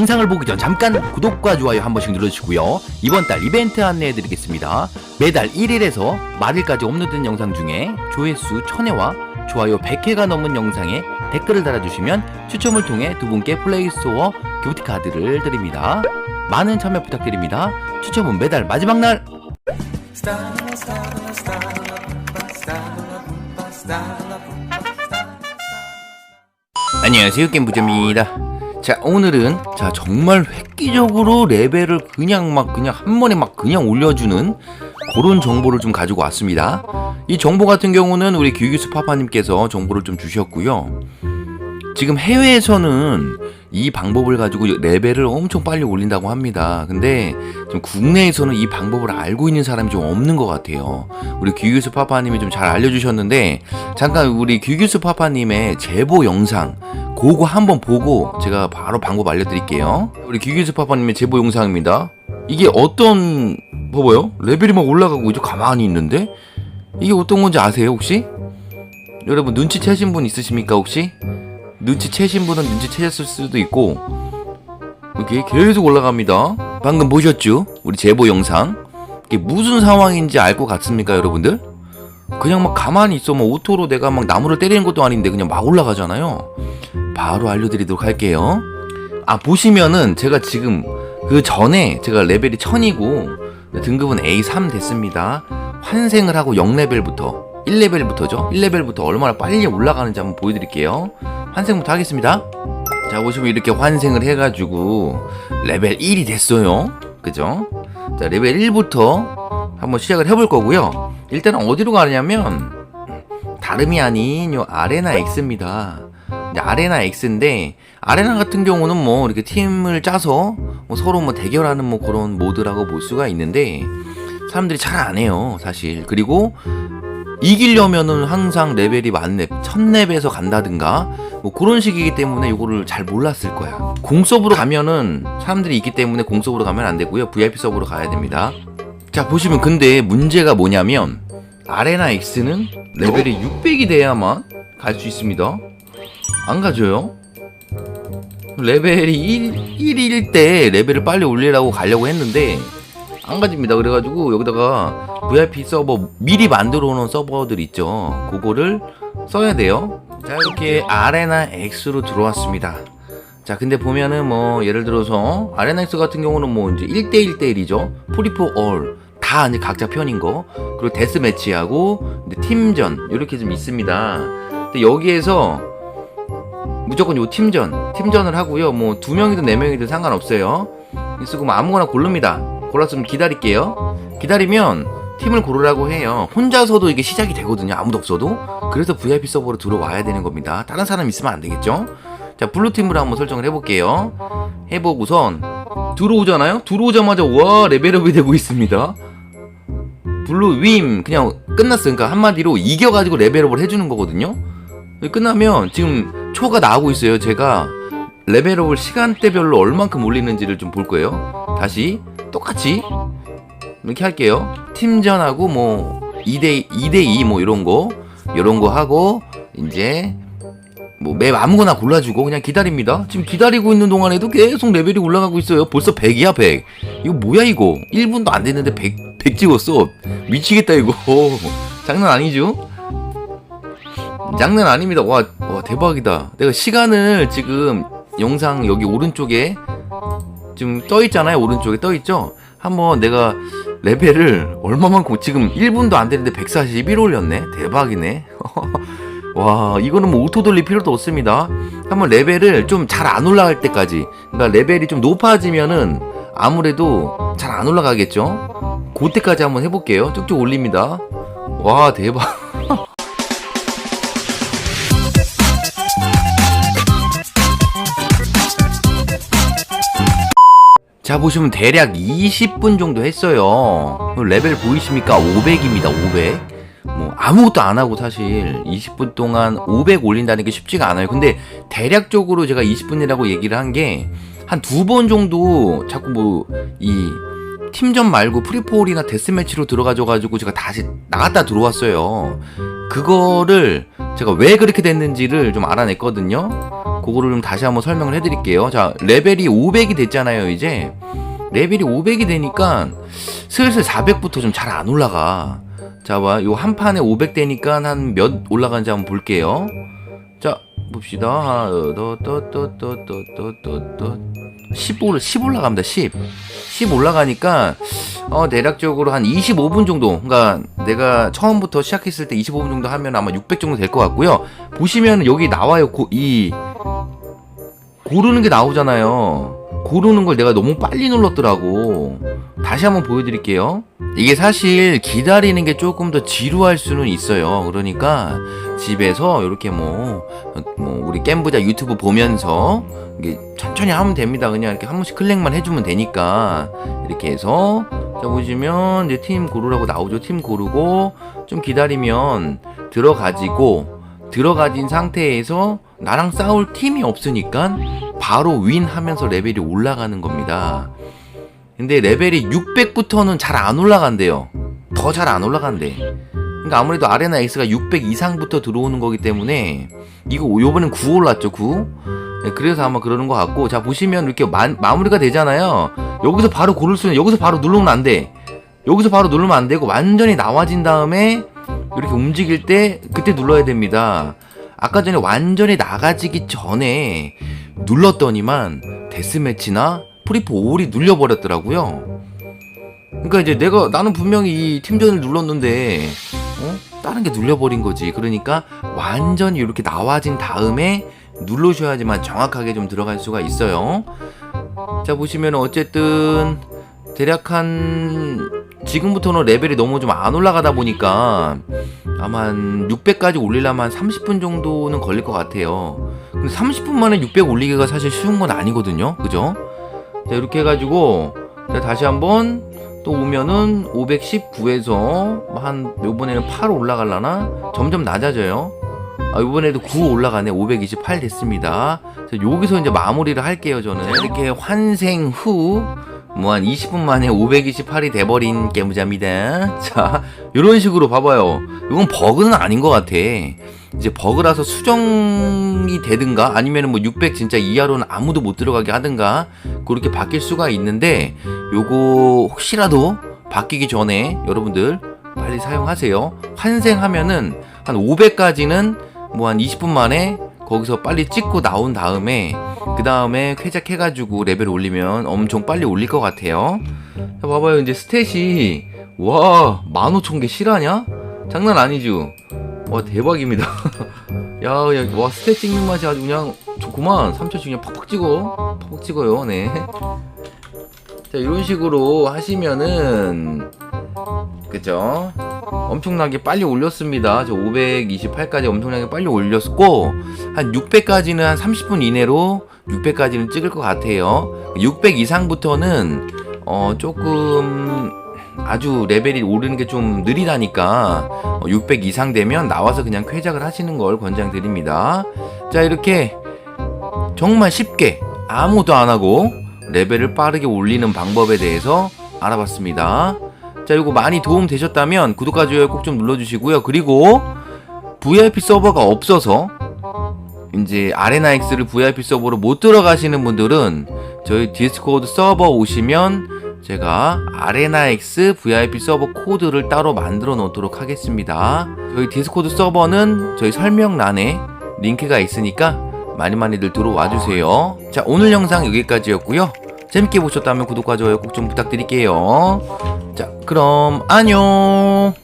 영상을 보기 전 잠깐 구독과 좋아요 한 번씩 눌러주시고요. 이번 달 이벤트 안내해드리겠습니다. 매달 1일에서 말일까지 업로드된 영상 중에 조회수 1000회와 좋아요 100회가 넘은 영상에 댓글을 달아주시면 추첨을 통해 두 분께 플레이스토어 기프트 카드를 드립니다. 많은 참여 부탁드립니다. 추첨은 매달 마지막 날 안녕하세요 겜부점입니다 자 오늘은 자 정말 획기적으로 레벨을 그냥 막 그냥 한 번에 막 그냥 올려주는 그런 정보를 좀 가지고 왔습니다 이 정보 같은 경우는 우리 규규스 파파님께서 정보를 좀 주셨고요 지금 해외에서는 이 방법을 가지고 레벨을 엄청 빨리 올린다고 합니다. 근데 좀 국내에서는 이 방법을 알고 있는 사람이 좀 없는 것 같아요. 우리 규규스 파파님이 좀 잘 알려주셨는데 잠깐 우리 규규스 파파님의 제보 영상 그거 한번 보고 제가 바로 방법 알려드릴게요. 우리 규규스 파파님의 제보 영상입니다. 이게 어떤 봐봐요 레벨이 막 올라가고 이제 가만히 있는데 이게 어떤 건지 아세요 혹시? 여러분 눈치채신 분 있으십니까 혹시? 눈치채신 분은 눈치채셨을 수도 있고 이렇게 계속 올라갑니다. 방금 보셨죠? 우리 제보 영상. 이게 무슨 상황인지 알 것 같습니까, 여러분들? 그냥 막 가만히 있어. 뭐 오토로 내가 막 나무를 때리는 것도 아닌데 그냥 막 올라가잖아요. 바로 알려드리도록 할게요. 아 보시면은 제가 지금 그 전에 제가 레벨이 1000이고 등급은 A3 됐습니다. 환생을 하고 0레벨부터 1레벨부터죠. 1레벨부터 얼마나 빨리 올라가는지 한번 보여드릴게요. 환생부터 하겠습니다. 자 보시면 이렇게 환생을 해가지고 레벨 1이 됐어요. 그죠? 자 레벨 1부터 한번 시작을 해볼 거고요. 일단은 어디로 가냐면 다름이 아닌 요 아레나 X입니다. 아레나 X인데 아레나 같은 경우는 뭐 이렇게 팀을 짜서 뭐 서로 뭐 대결하는 뭐 그런 모드라고 볼 수가 있는데 사람들이 잘 안 해요 사실 그리고 이기려면은 항상 레벨이 만렙, 1000렙에서 간다든가 뭐 그런 식이기 때문에 이거를 잘 몰랐을 거야. 공서브로 가면은 사람들이 있기 때문에 공서브로 가면 안 되고요. VIP 서브로 가야 됩니다. 자, 보시면 근데 문제가 뭐냐면 아레나 X는 레벨이 600이 돼야만 갈 수 있습니다. 안 가져요. 레벨이 1, 1일 때 레벨을 빨리 올리라고 가려고 했는데 안 가집니다. 그래가지고 여기다가 VIP 서버 미리 만들어 놓은 서버들 있죠. 그거를 써야 돼요. 자 이렇게 아레나 X로 들어왔습니다. 자 근데 보면은 뭐 예를 들어서 아레나 X 같은 경우는 뭐 이제 1대 1 대1이죠. 프리포 올. 다 이제 각자 편인 거 그리고 데스 매치하고 이제 팀전 이렇게 좀 있습니다. 근데 여기에서 무조건 요 팀전 팀전을 하고요. 뭐 두 명이든 네 명이든 상관없어요. 쓰고 뭐 아무거나 고릅니다. 골랐으면 기다릴게요. 기다리면 팀을 고르라고 해요. 혼자서도 이게 시작이 되거든요. 아무도 없어도. 그래서 VIP 서버로 들어와야 되는 겁니다. 다른 사람 있으면 안 되겠죠? 자, 블루팀으로 한번 설정을 해볼게요. 해보고선 들어오잖아요? 들어오자마자 와 레벨업이 되고 있습니다. 블루 윈 그냥 끝났어요. 그러니까 한마디로 이겨가지고 레벨업을 해주는 거거든요. 끝나면 지금 초가 나오고 있어요. 제가 레벨업을 시간대별로 얼만큼 올리는지를 좀 볼 거예요. 다시 똑같이 이렇게 할게요. 팀전하고 뭐 2대 2대 2 뭐 이런 거 이런 거 하고 이제 뭐 맵 아무거나 골라주고 그냥 기다립니다. 지금 기다리고 있는 동안에도 계속 레벨이 올라가고 있어요. 벌써 100이야 100. 이거 뭐야 이거? 1분도 안 됐는데 100 100 찍었어. 미치겠다 이거. 장난 아니죠? 장난 아닙니다. 와, 와 대박이다. 내가 시간을 지금 영상 여기 오른쪽에 지금 떠 있잖아요. 오른쪽에 떠 있죠. 한번 내가 레벨을 얼마만큼 지금 1분도 안 되는데 141 올렸네. 대박이네. 와, 이거는 뭐 오토 돌릴 필요도 없습니다. 한번 레벨을 좀 잘 안 올라갈 때까지. 그러니까 레벨이 좀 높아지면은 아무래도 잘 안 올라가겠죠. 그때까지 한번 해볼게요. 쭉쭉 올립니다. 와, 대박. 자 보시면 대략 20분 정도 했어요. 레벨 보이십니까? 500입니다 500 뭐 아무것도 안 하고 사실 20분 동안 500 올린다는 게 쉽지가 않아요. 근데 대략적으로 제가 20분이라고 얘기를 한 게 한 두 번 정도 자꾸 뭐이 팀전 말고 프리폴이나 데스매치로 들어가져 가지고 제가 다시 나갔다 들어왔어요 그거를 제가 왜 그렇게 됐는지를 좀 알아냈거든요. 그거를 좀 다시 한번 설명을 해드릴게요. 자, 레벨이 500이 됐잖아요, 이제. 레벨이 500이 되니까 슬슬 400부터 좀 잘 안 올라가. 자, 봐. 요 한 판에 500 되니까 한 몇 올라가는지 한번 볼게요. 자, 봅시다. 하나, 더, 더, 더, 더, 더, 더, 더, 더. 10 올라, 10 올라갑니다, 10. 10 올라가니까, 어, 대략적으로 한 25분 정도. 그러니까 내가 처음부터 시작했을 때 25분 정도 하면 아마 600 정도 될 것 같고요. 보시면 여기 나와요. 고, 이, 고르는 게 나오잖아요. 고르는 걸 내가 너무 빨리 눌렀더라고. 다시 한번 보여드릴게요. 이게 사실 기다리는 게 조금 더 지루할 수는 있어요. 그러니까 집에서 이렇게 뭐, 뭐 우리 겜부자 유튜브 보면서 이게 천천히 하면 됩니다. 그냥 이렇게 한 번씩 클릭만 해주면 되니까 이렇게 해서 자 보시면 이제 팀 고르라고 나오죠. 팀 고르고 좀 기다리면 들어가지고 들어가진 상태에서 나랑 싸울 팀이 없으니까 바로 윈 하면서 레벨이 올라가는 겁니다. 근데 레벨이 600부터는 잘 안 올라간대요. 더 잘 안 올라간대. 그러니까 아무래도 아레나 X가 600 이상부터 들어오는 거기 때문에 이거 요번엔 9 올랐죠 9. 네, 그래서 아마 그러는 것 같고 자 보시면 이렇게 마, 마무리가 되잖아요. 여기서 바로 고를 수는 여기서 바로 누르면 안 돼. 여기서 바로 누르면 안 되고 완전히 나와진 다음에 이렇게 움직일 때 그때 눌러야 됩니다. 아까 전에 완전히 나가지기 전에 눌렀더니만 데스매치나 프리포 5이 눌려버렸더라고요. 그러니까 이제 내가 나는 분명히 이 팀전을 눌렀는데 어? 다른 게 눌려버린 거지. 그러니까 완전히 이렇게 나와진 다음에 누르셔야지만 정확하게 좀 들어갈 수가 있어요. 자 보시면 어쨌든 대략 한 지금부터는 레벨이 너무 좀 안 올라가다 보니까 아마 한 600까지 올리려면 한 30분 정도는 걸릴 것 같아요. 근데 30분 만에 600 올리기가 사실 쉬운 건 아니거든요. 그죠? 자, 이렇게 해가지고 자, 다시 한번 또 오면은 519에서 한 요번에는 8 올라갈라나? 점점 낮아져요. 아, 이번에도 9 올라가네. 528 됐습니다. 자, 여기서 이제 마무리를 할게요, 저는. 이렇게 환생 후, 뭐 한 20분 만에 528이 돼버린 게임자입니다. 자, 이런 식으로 봐봐요. 이건 버그는 아닌 것 같아. 이제 버그라서 수정이 되든가 아니면은 뭐600 진짜 이하로는 아무도 못 들어가게 하든가 그렇게 바뀔 수가 있는데 요거 혹시라도 바뀌기 전에 여러분들 빨리 사용하세요. 환생하면은 한 500까지는 뭐 한 20분 만에 거기서 빨리 찍고 나온 다음에 그 다음에 쾌작해가지고 레벨 올리면 엄청 빨리 올릴 것 같아요. 자, 봐봐요 이제 스탯이 와 15,000개 실화냐? 장난 아니죠? 와 대박입니다. 야, 야, 와 스탯 찍는 맛이 아주 그냥 좋구만. 3초씩 그냥 팍팍 찍어, 팍팍 찍어요. 네. 자 이런 식으로 하시면은 그죠? 엄청나게 빨리 올렸습니다. 저 528까지 엄청나게 빨리 올렸고 한 600까지는 한 30분 이내로 600까지는 찍을 것 같아요. 600 이상부터는 어 조금 아주 레벨이 오르는 게 좀 느리다니까 어, 600 이상 되면 나와서 그냥 쾌작을 하시는 걸 권장드립니다. 자 이렇게 정말 쉽게 아무도 안 하고 레벨을 빠르게 올리는 방법에 대해서 알아봤습니다. 자 이거 많이 도움 되셨다면 구독과 좋아요 꼭 좀 눌러주시고요. 그리고 VIP 서버가 없어서 이제 아레나엑스를 VIP 서버로 못 들어가시는 분들은 저희 디스코드 서버 오시면 제가 아레나엑스 VIP 서버 코드를 따로 만들어 놓도록 하겠습니다. 저희 디스코드 서버는 저희 설명란에 링크가 있으니까 많이 많이들 들어와 주세요. 자, 오늘 영상 여기까지였고요. 재밌게 보셨다면 구독과 좋아요 꼭 좀 부탁드릴게요. 자, 그럼 안녕.